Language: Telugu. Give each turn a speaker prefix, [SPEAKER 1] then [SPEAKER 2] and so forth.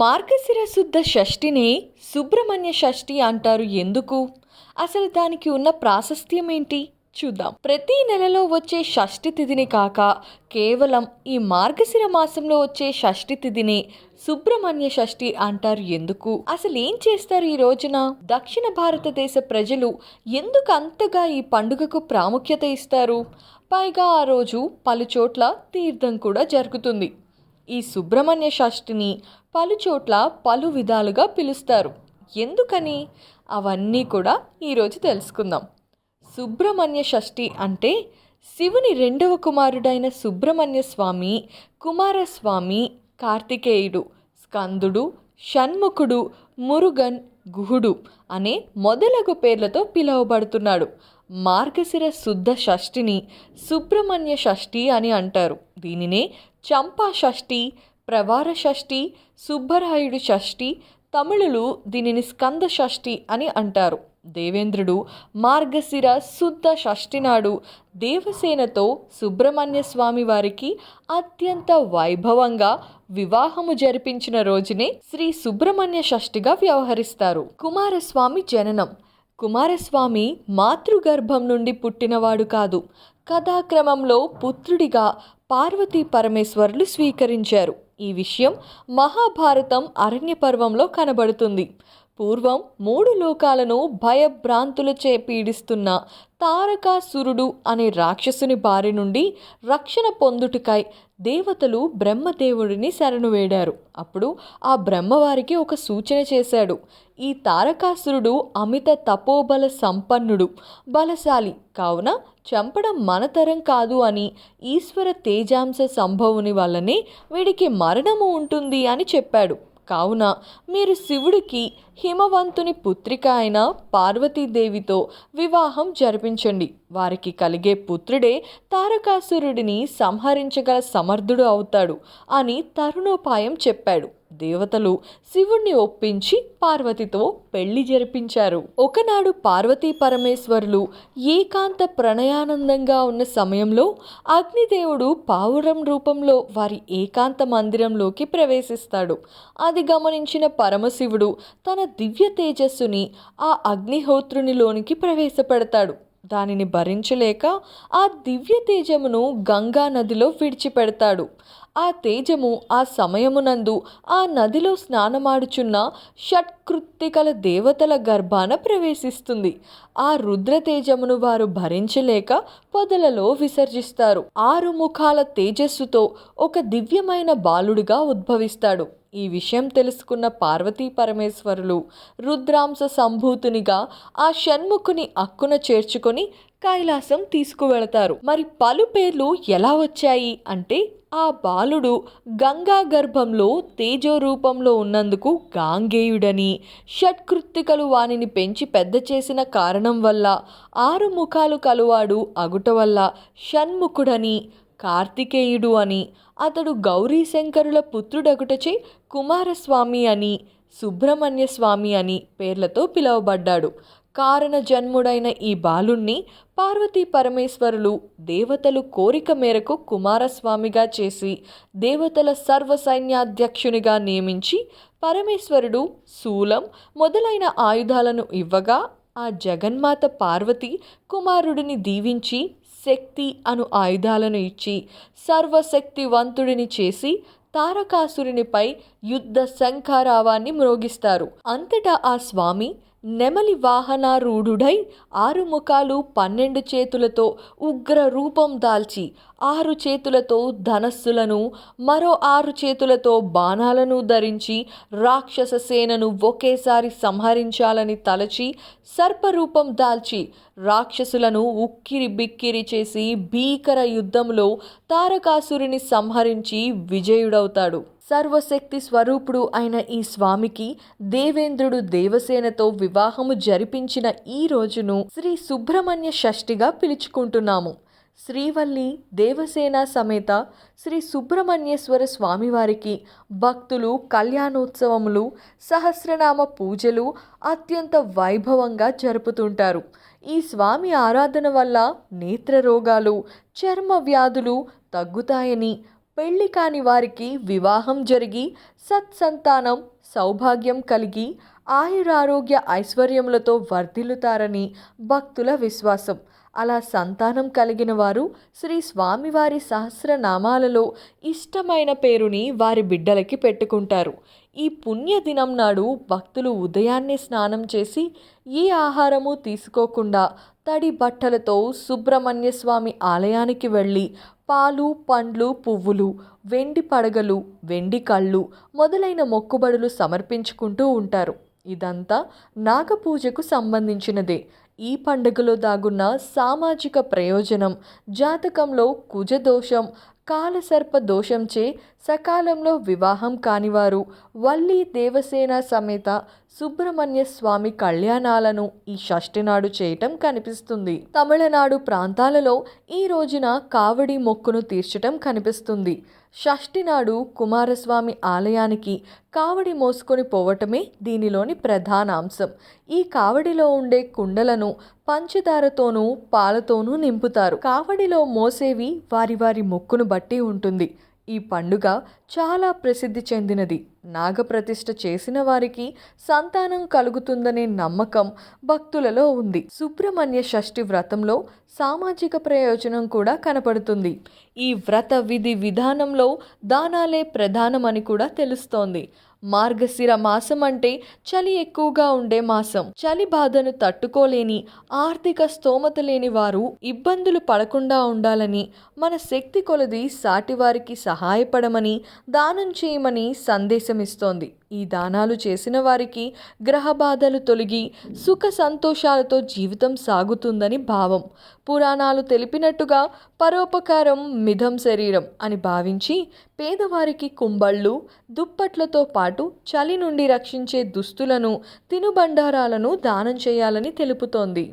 [SPEAKER 1] మార్గశిర శుద్ధ షష్ఠిని సుబ్రహ్మణ్య షష్ఠి అంటారు ఎందుకు? అసలు దానికి ఉన్న ప్రాశస్త్యం ఏంటి చూద్దాం. ప్రతి నెలలో వచ్చే షష్ఠి తిథిని కాక కేవలం ఈ మార్గశిర మాసంలో వచ్చే షష్ఠి తిథిని సుబ్రహ్మణ్య షష్ఠి అంటారు ఎందుకు? అసలు ఏం చేస్తారు ఈ రోజున? దక్షిణ భారతదేశ ప్రజలు ఎందుకు అంతగా ఈ పండుగకు ప్రాముఖ్యత ఇస్తారు? పైగా ఆ రోజు పలు చోట్ల తీర్థం కూడా జరుగుతుంది. ఈ సుబ్రహ్మణ్య షష్ఠిని పలుచోట్ల పలు విధాలుగా పిలుస్తారు. ఎందుకని? అవన్నీ కూడా ఈరోజు తెలుసుకుందాం. సుబ్రహ్మణ్య షష్ఠి అంటే శివుని రెండవ కుమారుడైన సుబ్రహ్మణ్య స్వామి కుమారస్వామి కార్తికేయుడు స్కందుడు షణ్ముఖుడు మురుగన్ గుహుడు అనే మొదలగు పేర్లతో పిలువబడుతున్నాడు. మార్గశిర శుద్ధ షష్ఠిని సుబ్రహ్మణ్య షష్ఠి అని అంటారు. దీనినే చంపా షష్ఠి ప్రవార షష్ఠి సుబ్బరాయుడు షష్ఠి తమిళులు దీనిని స్కంద షష్ఠి అని అంటారు. దేవేంద్రుడు మార్గశిర శుద్ధ షష్ఠి నాడు దేవసేనతో సుబ్రహ్మణ్య స్వామి వారికి అత్యంత వైభవంగా వివాహము జరిపించిన రోజునే శ్రీ సుబ్రహ్మణ్య షష్ఠిగా వ్యవహరిస్తారు. కుమారస్వామి జననం. కుమారస్వామి మాతృగర్భం నుండి పుట్టినవాడు కాదు. కథాక్రమంలో పుత్రుడిగా పార్వతీ పరమేశ్వరులు స్వీకరించారు. ఈ విషయం మహాభారతం అరణ్య పర్వంలో కనబడుతుంది. పూర్వం మూడు లోకాలను భయభ్రాంతులచే పీడిస్తున్న తారకాసురుడు అనే రాక్షసుని బారి నుండి రక్షణ పొందుటకై దేవతలు బ్రహ్మదేవుడిని శరణు వేడారు. అప్పుడు ఆ బ్రహ్మవారికి ఒక సూచన చేశాడు. ఈ తారకాసురుడు అమిత తపోబల సంపన్నుడు బలశాలి కావున చంపడం మనతరం కాదు అని ఈశ్వర తేజాంశ సంభవుని వల్లనే వీడికి మరణము ఉంటుంది అని చెప్పాడు. కావున మీరు శివుడికి హిమవంతుని పుత్రిక అయిన పార్వతీదేవితో వివాహం జరిపించండి. వారికి కలిగే పుత్రుడే తారకాసురుడిని సంహరించగల సమర్థుడు అవుతాడు అని తరుణోపాయం చెప్పాడు. దేవతలు శివుణ్ణి ఒప్పించి పార్వతితో పెళ్ళి జరిపించారు. ఒకనాడు పార్వతీ పరమేశ్వరులు ఏకాంత ప్రణయానందంగా ఉన్న సమయంలో అగ్నిదేవుడు పావురం రూపంలో వారి ఏకాంత మందిరంలోకి ప్రవేశిస్తాడు. అది గమనించిన పరమశివుడు తన దివ్య తేజస్సుని ఆ అగ్నిహోత్రునిలోనికి ప్రవేశపెడతాడు. దానిని భరించలేక ఆ దివ్య తేజమును గంగా నదిలో విడిచిపెడతాడు. ఆ తేజము ఆ సమయమునందు ఆ నదిలో స్నానమాడుచున్న షట్కృత్తికల దేవతల గర్భాన ప్రవేశిస్తుంది. ఆ రుద్ర తేజమును వారు భరించలేక పొదలలో విసర్జిస్తారు. ఆరు ముఖాల తేజస్సుతో ఒక దివ్యమైన బాలుడిగా ఉద్భవిస్తాడు. ఈ విషయం తెలుసుకున్న పార్వతీ పరమేశ్వరులు రుద్రాంశ సంభూతునిగా ఆ షణ్ముఖుని అక్కున చేర్చుకొని కైలాసం తీసుకువెళతారు. మరి పలు పేర్లు ఎలా వచ్చాయి అంటే ఆ బాలుడు గంగా గర్భంలో తేజో రూపంలో ఉన్నందుకు గాంగేయుడని షట్కృత్తికలు వానిని పెంచి పెద్ద చేసిన కారణం వల్ల ఆరు ముఖాలు కలువాడు అగుట వల్ల షణ్ముఖుడని కార్తికేయుడు అని అతడు గౌరీశంకరుల పుత్రుడగుటచే కుమారస్వామి అని సుబ్రహ్మణ్య స్వామి అని పేర్లతో పిలువబడ్డాడు. కారణ జన్ముడైన ఈ బాలుణ్ణి పార్వతీ పరమేశ్వరులు దేవతలు కోరిక మేరకు కుమారస్వామిగా చేసి దేవతల సర్వ సైన్యాధ్యక్షునిగా నియమించి పరమేశ్వరుడు శూలం మొదలైన ఆయుధాలను ఇవ్వగా ఆ జగన్మాత పార్వతి కుమారుడిని దీవించి శక్తి అను ఆయుధాలను ఇచ్చి సర్వశక్తివంతుడిని చేసి తారకాసురునిపై యుద్ధ శంఖారావాన్ని మ్రోగిస్తారు. అంతటా ఆ స్వామి నెమలి వాహనారూఢుడై ఆరు ముఖాలు పన్నెండు చేతులతో ఉగ్ర రూపం దాల్చి ఆరు చేతులతో ధనస్సులను మరో ఆరు చేతులతో బాణాలను ధరించి రాక్షస సేనను ఒకేసారి సంహరించాలని తలచి సర్పరూపం దాల్చి రాక్షసులను ఉక్కిరి బిక్కిరి చేసి భీకర యుద్ధంలో తారకాసురుని సంహరించి విజయుడవుతాడు. సర్వశక్తి స్వరూపుడు అయిన ఈ స్వామికి దేవేంద్రుడు దేవసేనతో వివాహము జరిపించిన ఈ రోజును శ్రీ సుబ్రహ్మణ్య షష్ఠిగా పిలుచుకుంటున్నాము. శ్రీవల్లి దేవసేన సమేత శ్రీ సుబ్రహ్మణ్యేశ్వర స్వామివారికి భక్తులు కళ్యాణోత్సవములు సహస్రనామ పూజలు అత్యంత వైభవంగా జరుపుతుంటారు. ఈ స్వామి ఆరాధన వల్ల నేత్ర రోగాలు చర్మ వ్యాధులు తగ్గుతాయని పెళ్ళి కాని వారికి వివాహం జరిగి సత్సంతానం సౌభాగ్యం కలిగి ఆయురారోగ్య ఐశ్వర్యములతో వర్ధిల్లుతారని భక్తుల విశ్వాసం. అలా సంతానం కలిగిన వారు శ్రీ స్వామివారి సహస్రనామాలలో ఇష్టమైన పేరుని వారి బిడ్డలకి పెట్టుకుంటారు. ఈ పుణ్యదినం నాడు భక్తులు ఉదయాన్నే స్నానం చేసి ఏ ఆహారము తీసుకోకుండా తడి బట్టలతో సుబ్రహ్మణ్య స్వామి ఆలయానికి వెళ్ళి పాలు పండ్లు పువ్వులు వెండి పడగలు వెండి కళ్ళు మొదలైన మొక్కుబడులు సమర్పించుకుంటూ ఉంటారు. ఇదంతా నాగపూజకు సంబంధించినదే. ఈ పండుగలో దాగున్న సామాజిక ప్రయోజనం జాతకంలో కుజదోషం కాలసర్ప దోషంచే సకాలంలో వివాహం కానివారు వల్లి దేవసేన సమేత సుబ్రహ్మణ్య స్వామి కళ్యాణాలను ఈ షష్ఠి నాడు చేయటం కనిపిస్తుంది. తమిళనాడు ప్రాంతాలలో ఈ రోజున కావడి మొక్కును తీర్చటం కనిపిస్తుంది. షష్ఠి నాడు కుమారస్వామి ఆలయానికి కావడి మోసుకొని పోవటమే దీనిలోని ప్రధాన అంశం. ఈ కావడిలో ఉండే కుండలను పంచదారతోనూ పాలతోనూ నింపుతారు. కావడిలో మోసేవి వారి వారి మొక్కును బట్టి ఉంటుంది. ఈ పండుగ చాలా ప్రసిద్ధి చెందినది. నాగప్రతిష్ఠ చేసిన వారికి సంతానం కలుగుతుందనే నమ్మకం భక్తులలో ఉంది. సుబ్రహ్మణ్య షష్ఠి వ్రతంలో సామాజిక ప్రయోజనం కూడా కనపడుతుంది. ఈ వ్రత విధి విధానంలో దానాలే ప్రధానమని కూడా తెలుస్తోంది. మార్గశిర మాసం అంటే చలి ఎక్కువగా ఉండే మాసం. చలి బాధను తట్టుకోలేని ఆర్థిక స్తోమత లేని వారు ఇబ్బందులు పడకుండా ఉండాలని మన శక్తి కొలది సాటివారికి సహాయపడమని దానం చేయమని సందేశం ఇస్తోంది ఈ దానాలు చేసిన వారికి గ్రహ బాధలు తొలగి సుఖ సంతోషాలతో జీవితం సాగుతుందని భావం. పురాణాలు తెలిపినట్టుగా పరోపకారం మిథం శరీరం అని భావించి పేదవారికి కుంబళ్ళు దుప్పట్లతో పాటు చలి నుండి రక్షించే దుస్తులను తినుబండారాలను దానం చేయాలని తెలుపుతోంది.